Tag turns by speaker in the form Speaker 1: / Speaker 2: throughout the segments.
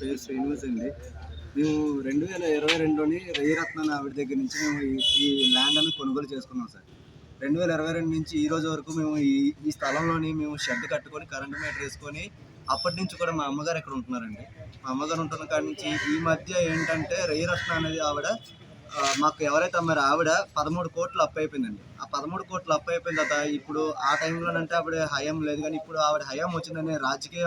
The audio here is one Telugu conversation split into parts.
Speaker 1: పేరు శ్రీనివాస్ అండి. మేము రెండు వేల ఇరవై రెండులోని రయ్యరత్న ఆవిడ దగ్గర నుంచి మేము ఈ- ఈ ల్యాండ్ అని కొనుగోలు చేసుకున్నాం సార్. రెండు వేల ఇరవై రెండు నుంచి ఈ రోజు వరకు మేము ఈ ఈ స్థలంలోని మేము షెడ్ కట్టుకొని కరెంట్ మీటర్ వేసుకొని అప్పటి నుంచి కూడా మా అమ్మగారు ఇక్కడ ఉంటున్నారండి. మా అమ్మగారు ఉంటున్న కాడి నుంచి ఈ మధ్య ఏంటంటే రయ్యరత్న అనేది ఆవిడ మాకు ఎవరైతే అమ్మారో ఆవిడ పదమూడు కోట్లు అప్పు అయిపోయిందండి. ఆ పదమూడు కోట్లు అప్పు అయిపోయిన తర్వాత ఇప్పుడు ఆ టైంలోనంటే ఆవిడ హయాం లేదు కానీ ఇప్పుడు ఆవిడ హయాం వచ్చిందని రాజకీయ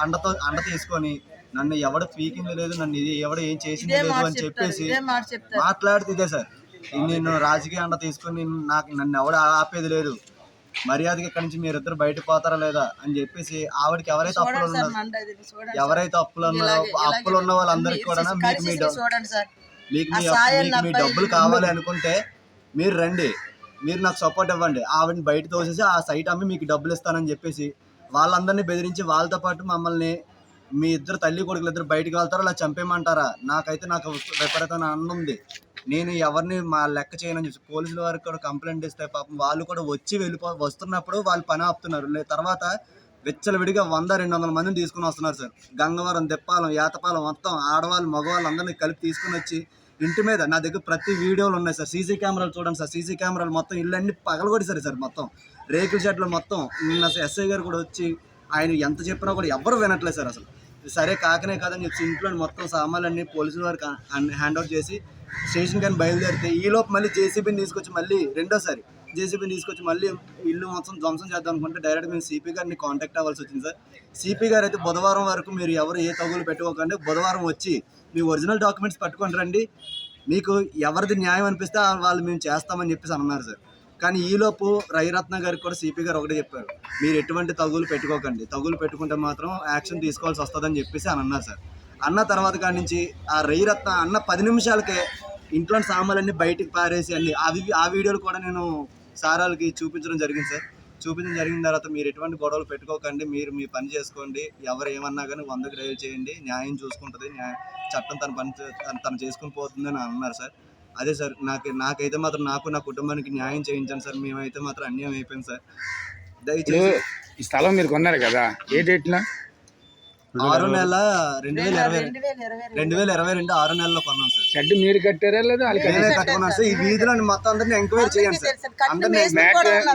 Speaker 1: అండతో అండ తీసుకొని నన్ను ఎవడు పీకింది లేదు నన్ను ఇది ఎవడు ఏం చేసింది లేదు అని చెప్పేసి మాట్లాడితే ఇదే సార్. నేను రాజకీయ అండ తీసుకొని నాకు నన్ను ఎవడు ఆపేది లేదు. మర్యాదగా ఇక్కడి నుంచి మీరిద్దరు బయట పోతారా లేదా అని చెప్పేసి ఆవిడకి ఎవరైతే అప్పులు ఉన్నారో ఎవరైతే అప్పులు ఉన్నారో అప్పులు ఉన్న వాళ్ళందరికీ కూడా మీకు మీ మీకు మీ డబ్బులు కావాలి అనుకుంటే మీరు రండి. మీరు నాకు సపోర్ట్ ఇవ్వండి. ఆవిడని బయట తోసేసి ఆ సైట్ అమ్మి మీకు డబ్బులు ఇస్తానని చెప్పేసి వాళ్ళందరినీ బెదిరించి వాళ్ళతో పాటు మమ్మల్ని మీ ఇద్దరు తల్లి కొడుకులు ఇద్దరు బయటికి వెళ్తారా అలా చంపేయమంటారా? నాకైతే నాకు విపరీతమైన అన్నం ఉంది. నేను ఎవరిని మా లెక్క చేయనని చెప్పి పోలీసుల వారికి కూడా కంప్లైంట్ ఇస్తే పాపం వాళ్ళు కూడా వచ్చి వెళ్ళిపో వస్తున్నప్పుడు వాళ్ళు పని ఆపుతున్నారు. తర్వాత విచ్చలవిడిగా వంద రెండు వందల మందిని తీసుకుని వస్తున్నారు సార్. గంగవరం దెప్పాలం యాతపాలం మొత్తం ఆడవాళ్ళు మగవాళ్ళు అందరినీ కలిపి తీసుకుని వచ్చి ఇంటి మీద నా దగ్గర ప్రతి వీడియోలు ఉన్నాయి సార్. సీసీ కెమెరాలు చూడండి సార్. సీసీ కెమెరాలు మొత్తం ఇల్లు అన్ని పగలగొట్టేశారు సార్ మొత్తం. రేకుల షెడ్లు మొత్తం. నిన్న ఎస్ఐ గారు కూడా వచ్చి ఆయన ఎంత చెప్పినా కూడా ఎవ్వరు వినట్లేదు సార్ అసలు. సరే కాకనే కాదని చెప్పి ఇంట్లో మొత్తం సామాన్లన్నీ పోలీసుల వారికి హ్యాండ్ అవుట్ చేసి స్టేషన్ కానీ బయలుదేరితే ఈలోపు మళ్ళీ జేసీబీని తీసుకొచ్చి మళ్ళీ రెండోసారి జేసీబీని తీసుకొచ్చి మళ్ళీ ఇల్లు మొత్తం ధ్వంసం చేద్దాం అనుకుంటే డైరెక్ట్ మేము సిపి గారిని కాంటాక్ట్ అవ్వాల్సి వచ్చింది సార్. సిపి గారు అయితే బుధవారం వరకు మీరు ఎవరు ఏ తగులు పెట్టుకోకండి. బుధవారం వచ్చి మీ ఒరిజినల్ డాక్యుమెంట్స్ పట్టుకొని రండి. మీకు ఎవరిది న్యాయం అనిపిస్తే వాళ్ళు మేము చేస్తామని చెప్పేసి అన్నారు సార్. కానీ ఈలోపు రవిరత్న గారికి కూడా సిపి గారు ఒకటే చెప్పారు. మీరు ఎటువంటి తగులు పెట్టుకోకండి. తగులు పెట్టుకుంటే మాత్రం యాక్షన్ తీసుకోవాల్సి వస్తుందని చెప్పేసి అని అన్నారు సార్. అన్న తర్వాత కాడి నుంచి ఆ రవిరత్న అన్న పది నిమిషాలకే ఇంట్లో సామాన్లన్నీ బయటికి పారేసి అన్ని అవి ఆ వీడియోలు కూడా నేను సారాలకి చూపించడం జరిగింది సార్. చూపించడం జరిగిన తర్వాత మీరు ఎటువంటి గొడవలు పెట్టుకోకండి. మీరు మీ పని చేసుకోండి. ఎవరు ఏమన్నా కానీ వందకు డ్రైవ్ చేయండి. న్యాయం చూసుకుంటుంది. న్యాయ చట్టం తన పని తను- తను చేసుకుని పోతుంది అని అన్నారు సార్. అదే సార్ నాకు నాకైతే మాత్రం నాకు నా కుటుంబానికి న్యాయం చేయించాను సార్. మేమైతే మాత్రం అన్యాయం అయిపోయింది సార్. దయచేసి
Speaker 2: ఈ స్థలం మీరు కొన్నారు కదా ఏ డేట్లో?
Speaker 1: ఆరు నెల రెండు వేల ఇరవై
Speaker 3: రెండు. వేల ఇరవై రెండు.
Speaker 1: ఆరు నెలల్లో కొన్నాం సార్.
Speaker 2: షెడ్ మీరు కట్టారా లేదా
Speaker 1: నేనే కట్టుకున్నాను సార్. ఈ వీధిలో మొత్తం అందరిని ఎంక్వైరీ చేయండి సార్. అందరినీ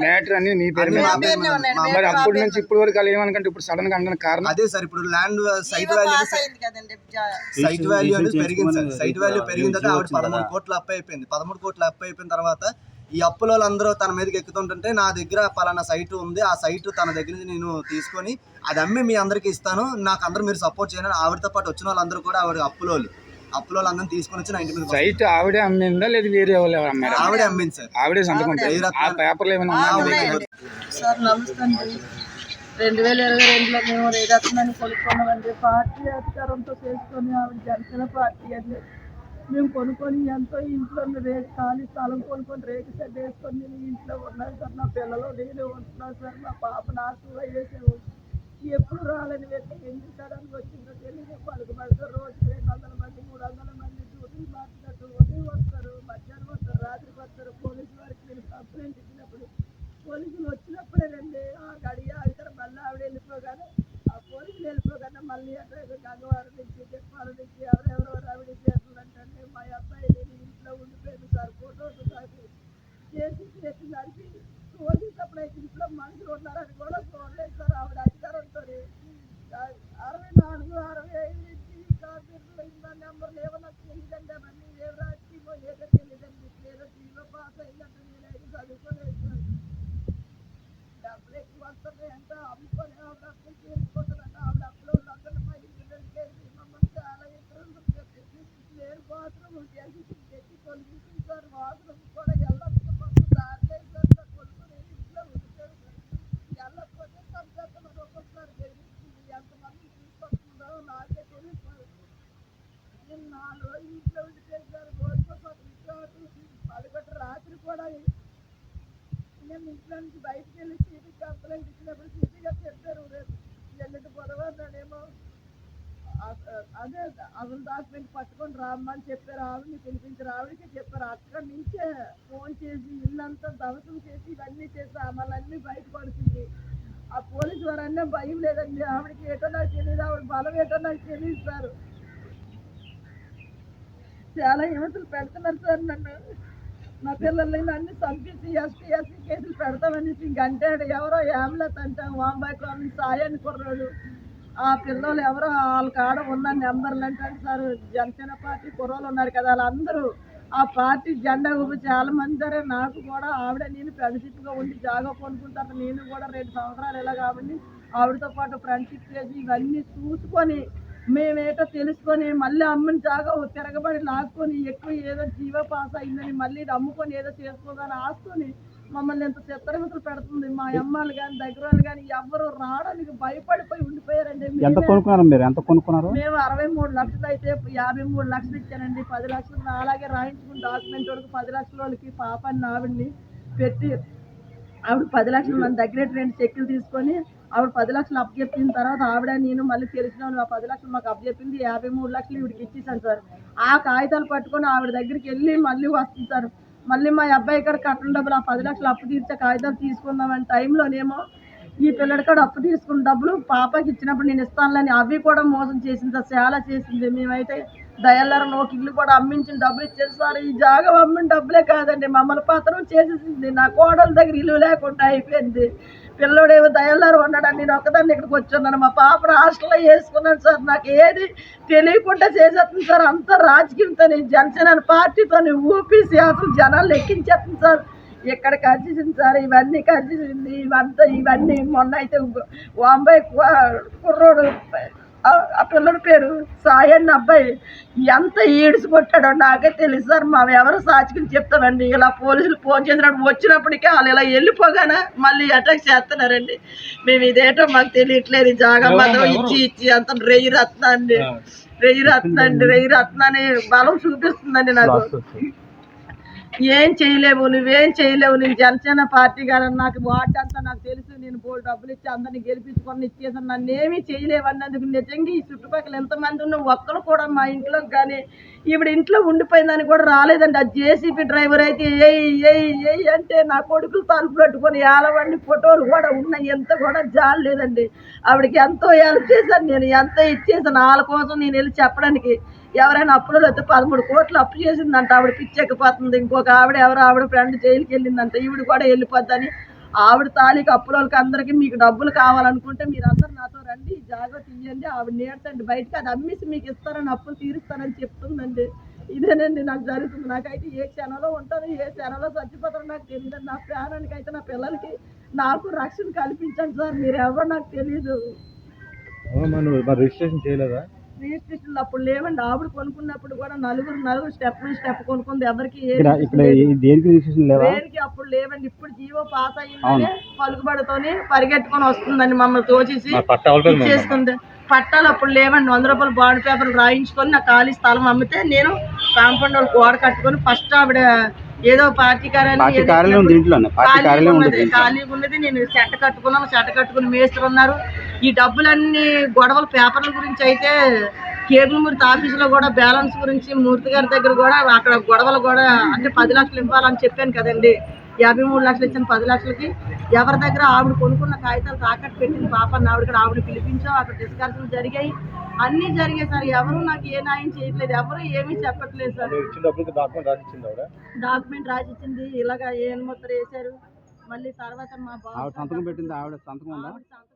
Speaker 2: మ్యాటర్ అని మీ పేరు
Speaker 1: అన్ని
Speaker 2: మీద ఉంది. మరి అప్పటి నుంచి ఇప్పుడు వరకు వాళ్ళు ఏమనుకుంటే ఇప్పుడు సడన్గా అనడానికి కారణం?
Speaker 1: అదే సార్ ఇప్పుడు ల్యాండ్ సైట్ వాల్యూ
Speaker 3: పాస్ అయింది కదండి. జా-
Speaker 1: సైట్ వాల్యూ అనేది పెరిగింది సార్. సైట్ వాల్యూ పెరిగిన తర్వాత ఆవిడ పదమూడు కోట్ల అప్పు అయిపోయింది. పదమూడు కోట్ల అప్పు అయిపోయిన తర్వాత ఈ అప్పుల వాళ్ళందరూ తన మీదకి ఎక్కుతుంటుంటే నా దగ్గర పలానా సైట్ ఉంది. ఆ సైట్ తన దగ్గర నుంచి నేను తీసుకొని అది అమ్మి మీ అందరికి ఇస్తాను. నాకు అందరూ మీరు సపోర్ట్ చేయండి. అని ఆవిడతో పాటు వచ్చిన వాళ్ళందరూ కూడా ఆవిడ అప్పులోళ్ళు. అప్పుల వాళ్ళందరినీ తీసుకొని వచ్చి నా ఇంటి మీద
Speaker 2: సైట్ ఆవిడే అమ్మిందా లేదా వేరే వాళ్ళు ఎవరు అమ్మారా?
Speaker 1: ఆవిడే అమ్మింది సార్.
Speaker 2: ఆవిడే సంతకం. ఆ పేపర్లు ఏమైనా.
Speaker 3: సార్ నమస్తే అండి. రెండు వేల ఇరవై రెండులో మేము రేరత్నాన్ని కొనుక్కున్నామండి పార్టీ అధికారంతో చేసుకొని ఆవిడ జనసేన పార్టీ అండి మేము కొనుక్కొని ఎంతో ఇంట్లో రేకు ఖాళీ స్థలం కొనుక్కొని రేకు షెడ్ వేసుకొని నేను ఇంట్లో ఉన్నాను సార్. నా పిల్లలు నేను ఉంటున్నాను సార్. మా పాప నాకు వేసేవు ఎప్పుడు రాలని వ్యక్తి ఎందుకు అని వచ్చిందో తెలియదు. పలుకు పడుతుంది రోజుకి రెండు వందల మంది మూడు వందల మంది డ్యూటీ మార్చినట్టు ఉదయం వస్తారు మధ్యాహ్నం వస్తారు రాత్రికి వస్తారు పోలీసు వారికి నేను కంప్లైంట్ ఇచ్చినప్పుడు పోలీసులు వచ్చినప్పుడే రండి ఆ గడియ ఇక్కడ మళ్ళీ ఆవిడ వెళ్ళిపోగానే ఆ పోలీసులు వెళ్ళిపోగానే మళ్ళీ అక్కడ గంగవారం నుంచి చెప్పాల నుంచి ఎవరెవరో ఆవిడ చేస్తుందంటే మా అబ్బాయి నేను ఇంట్లో ఉండిపోయాను సార్ ఫోటోస్ నాకు చేసి చేసి నడిపి పోలీసులు ఇంట్లో మనుషులు ఉన్నారని కూడా చూడలేదు సార్ ఆవిడ అధికారంతో. అరవై నాలుగు అరవై ఐదు ఇచ్చి కార్పొరేట్లో ఇంత నెంబర్లు ఏమో నాకు తెలియదండి అవన్నీ ఏ రాజకీయమో ఏదో తెలియదండి. ఏదో టీవీలో పాస్ అయిందంటే నేను అయితే చదువుకోలేదు సార్. డబ్బులు ఎక్కువ వస్తున్నాయి అంటే అమ్ముకొని ఆవిడ అప్పులు చేసుకుంటారంట ఆవిడ అప్పులో అందరూ మా ఇంటి దగ్గరికి మమ్మల్ని చాలా ఇతరులు నేను బాత్రూమ్ చేసి తెచ్చి కొలిపించింది సార్ బాత్రూమ్ కూడా వెళ్ళొచ్చు మాకు దారి లేదు సార్ నా కొడుకు నేను ఇంట్లో ఉండిపోయాను సార్ వెళ్ళకపోతే చంపేస్తామని ఒక్కొక్కసారి బెదిరిస్తుంది ఎంతమంది తీసుకొస్తుందో నాకే తెలియదు సార్ నేను నాలుగు రోజులు ఇంట్లో ఉండిపోయాను సార్ రోజుకో పది నిమిషాలు పదకొండు రాత్రి కూడా మేము ఇంట్లో నుంచి బయటికి వెళ్ళి సీపీ కంప్లైంట్ ఇచ్చినప్పుడు సీపీ గారు చెప్పారు రేపు ఎల్లుండి బుధవారం నాడేమో ఆ- అదే అసలు డాక్యుమెంట్ పట్టుకొని రామ్మని చెప్పారు ఆవిడని పిలిపించి ఆవిడకి చెప్పారు అక్కడి నుంచే ఫోన్ చేసి ఇల్లంతా ధ్వంసం చేసి ఇవన్నీ చేసి అమలన్నీ బయటపడుతుంది ఆ పోలీసు వారన్నా భయం లేదండి. ఆవిడకి ఏటో నాకు తెలియదు ఆవిడ బలం ఏటో నాకు తెలియదు సార్. చాలా హింసలు పెడుతున్నారు సార్ నన్ను. నా పిల్లల్ని అన్ని చంపించి ఎస్టీ ఎస్సీ కేసులు పెడతామనేసి ఇంక ఎవరో యామ్లెట్ అంటాం వాంబాయి కాలనీ సాయాన్ని కుర్రాడు. ఆ పిల్లలు ఎవరో వాళ్ళ కాడ ఉన్న నెంబర్లు అంటే సార్. జనసేన పార్టీ కుర్రోళ్ళు ఉన్నారు కదా వాళ్ళందరూ. ఆ పార్టీ జెండా ఊపి చాలా మంది సరే నాకు కూడా ఆవిడ నేను ఫ్రెండ్షిప్గా ఉండి జాగా కొనుక్కుంటాను నేను కూడా రెండు సంవత్సరాలు ఇలా కాబట్టి ఆవిడతో పాటు ఫ్రెండ్షిప్ చేసి ఇవన్నీ చూసుకొని మేమేటో తెలుసుకొని మళ్ళీ అమ్మని జాగా తిరగబడి లాక్కొని ఎక్కువ ఏదో జీవ పాస్ అయిందని మళ్ళీ అమ్ముకొని ఏదో చేసుకోదని ఆస్తుని మమ్మల్ని ఎంత చిత్రహింసలు పెడుతుంది. మా అమ్మాలు కానీ దగ్గర వాళ్ళు కానీ ఎవరు రావడానికి భయపడిపోయి ఉండిపోయారండి.
Speaker 4: ఎంత కొనుక్కున్నారు మీరు? ఎంత కొనుక్కున్నారు?
Speaker 3: మేము అరవై మూడు లక్షలు అయితే యాభై మూడు లక్షలు ఇచ్చానండి. పది లక్షలు అలాగే రాయించుకుని డాక్యుమెంట్ వాళ్ళకి పది లక్షల వాళ్ళకి పాపని ఆవిడ్ని పెట్టి ఆవిడ పది లక్షలు మన దగ్గర రెండు చెక్కులు తీసుకొని ఆవిడ పది లక్షలు అప్పచెప్పిన తర్వాత ఆవిడ నేను మళ్ళీ తెలిసిన ఆ పది లక్షలు మాకు అప్పచెప్పింది యాభై మూడు లక్షలు ఈవిడికి ఇచ్చేసాను సార్. ఆ కాగితాలు పట్టుకొని ఆవిడ దగ్గరికి వెళ్ళి మళ్ళీ వస్తుంది సార్. మళ్ళీ మా అబ్బాయి ఇక్కడ కట్టడం డబ్బులు ఆ పది లక్షలు అప్పు తీర్చే కాగితాలు తీసుకుందామని టైంలోనేమో ఈ పిల్లడి కాడ అప్పు తీసుకున్న డబ్బులు పాపకి ఇచ్చినప్పుడు నేను ఇస్తానులని అవి కూడా మోసం చేసింది సార్. చాలా చేసింది. మేమైతే దయల్లర ఒక ఇల్లు కూడా అమ్మించిన డబ్బులు ఇచ్చేది సార్. ఈ జాగం అమ్మిన డబ్బులే కాదండి. మమ్మల్ని పత్రం చేసేసింది. నా కోడల దగ్గర ఇల్లు లేకుండా అయిపోయింది. పిల్లోడేమో దయల్లారు ఉన్నాడని నేను ఒక్కదాన్ని ఇక్కడికి వచ్చున్నాను. మా పాప హాస్టల్లో వేసుకున్నాను సార్. నాకు ఏది తెలియకుండా చేసేస్తుంది సార్. అంత రాజకీయంతో జనసేన పార్టీతో ఊపిసి అసలు జనాలు ఎక్కించేస్తుంది సార్. ఇక్కడ ఖర్చేసింది సార్. ఇవన్నీ ఖర్చేసింది ఇవంతా ఇవన్నీ. మొన్న అయితే వాంబాయి కుర్రోడు ఆ- పిల్లడి పేరు సాయన్న అబ్బాయి. ఎంత ఈడ్చి కొట్టాడో నాకే తెలుసు సార్. మా ఎవరు సాక్షిని చెప్తామండి. ఇలా పోలీసులు ఫోన్ చేసినప్పుడు వచ్చినప్పటికీ వాళ్ళు ఇలా వెళ్ళిపోగానే మళ్ళీ అటాక్ చేస్తున్నారండి. మేము ఇదేటో మాకు తెలియట్లేదు. ఈ జాగా మాత్రం ఇచ్చి ఇచ్చి అంత రెయ్యి రత్న అండి. రెయ్యి రత్న అండి. రెయ్యి రత్న అని బలం చూపిస్తుందండి నాకు. ఏం చేయలేవు నువ్వేం చేయలేవు. నేను జనసేన పార్టీ గారు నాకు వార్డు అంతా నాకు తెలుసు నేను బోల్ డబ్బులు ఇచ్చి అందరిని గెలిపించుకొని ఇచ్చేసాను. నన్ను ఏమీ చేయలేవు అన్నందుకు నిజంగా ఈ చుట్టుపక్కల ఎంతమంది ఉన్న ఒక్కరు కూడా మా ఇంట్లో కానీ ఇప్పుడు ఇంట్లో ఉండిపోయిందని కూడా రాలేదండి. ఆ జేసీబీ డ్రైవర్ అయితే ఏయ్ ఏయ్ ఏ అంటే నా కొడుకులు తలుపు పెట్టుకొని ఏలవండి ఫోటోలు కూడా ఉన్నాయి. ఎంత కూడా జాలి లేదండి. ఆవిడకి ఎంతో హెల్ప్ చేశాను నేను ఎంత ఇచ్చేసాను. వాళ్ళ కోసం నేను వెళ్ళి చెప్పడానికి ఎవరైనా అప్పులు అయితే పదమూడు కోట్లు అప్పు చేసిందంట. ఆవిడ పిచ్చెక్కిపోతుంది. ఇంకొక ఆవిడ ఎవరో ఆవిడ ఫ్రెండ్ జైలుకి వెళ్ళిందంట ఈవిడ కూడా వెళ్ళిపోద్దని ఆవిడ తాళికి అప్పుల అందరికీ మీకు డబ్బులు కావాలనుకుంటే మీరందరూ నాతో రండి జాగ్రత్త ఇవ్వండి ఆవిడ నేర్చండి బయటకి అది అమ్మేసి మీకు ఇస్తారని అప్పులు తీరుస్తారని చెప్తుందండి. ఇదేనండి నాకు జరుగుతుంది. నాకైతే ఏ క్షణంలో ఉంటాను ఏ క్షణంలో చచ్చిపోతారో నాకు తెలియదు నా ప్రాణానికి అయితే నా పిల్లలకి నాకు రక్షణ కల్పించండి సార్. మీరు ఎవరు నాకు తెలియదు
Speaker 4: రిజిస్ట్రేషన్ చేయలేదా?
Speaker 3: రిజిస్ట్రేషన్ అప్పుడు లేవండి. ఆవిడ కొనుక్కున్నప్పుడు కూడా నలుగురు నలుగురు స్టెప్ బై స్టెప్ కొనుక్కుంది. ఎవరికి
Speaker 4: దేనికి
Speaker 3: అప్పుడు లేవండి. ఇప్పుడు జీవో పాస్ అయ్యిందని పలుకుబడితోని పరిగెట్టుకొని వస్తుందండి మమ్మల్ని తోచేసి చేసుకుంది పట్టాలు అప్పుడు లేవండి. వంద రూపాయలు బాండ్ పేపర్లు రాయించుకొని నా ఖాళీ స్థలం అమ్మితే నేను కాంపౌండ్ వాళ్ళు గోడ కట్టుకొని ఫస్ట్ ఆవిడ ఏదో పార్టీ కార్యాలయం
Speaker 4: పార్టీ కార్యాలయం ఉంది ఇంట్లోనే పార్టీ కార్యాలయం ఉంది
Speaker 3: ఉన్నది ఖాళీగా ఉన్నది. నేను చెట్ట కట్టుకున్నాను చెట్ట కట్టుకుని మేస్త్రి ఉన్నారు. ఈ డబ్బులన్నీ గొడవల పేపర్ల గురించి అయితే కేబుల్ మూర్తి ఆఫీసులో కూడా బ్యాలెన్స్ గురించి మూర్తి గారి దగ్గర కూడా అక్కడ గొడవలు కూడా అంటే పది లక్షలు ఇవ్వాలని చెప్పాను కదండి. యాభై మూడు లక్షలు ఇచ్చిన పది లక్షలకి ఎవరి దగ్గర ఆవిడ కొనుక్కున్న కాగితాలు తాకట్టు పెట్టింది పాప ఆవిడ కూడా ఆవిడ పిలిపించాం అక్కడ డిస్కషన్లు జరిగాయి. అన్నీ జరిగాయి సార్. ఎవరు నాకు ఏ న్యాయం చేయట్లేదు. ఎవరు ఏమీ చెప్పట్లేదు సార్. డాక్యుమెంట్ రాసిచ్చింది ఇలాగ ఏ ముద్ర వేశారు మళ్ళీ తర్వాత మా బాబు
Speaker 4: సంతకం పెట్టింది. ఆవిడ సంతకం ఉందా?
Speaker 3: ఆవిడ సంతకం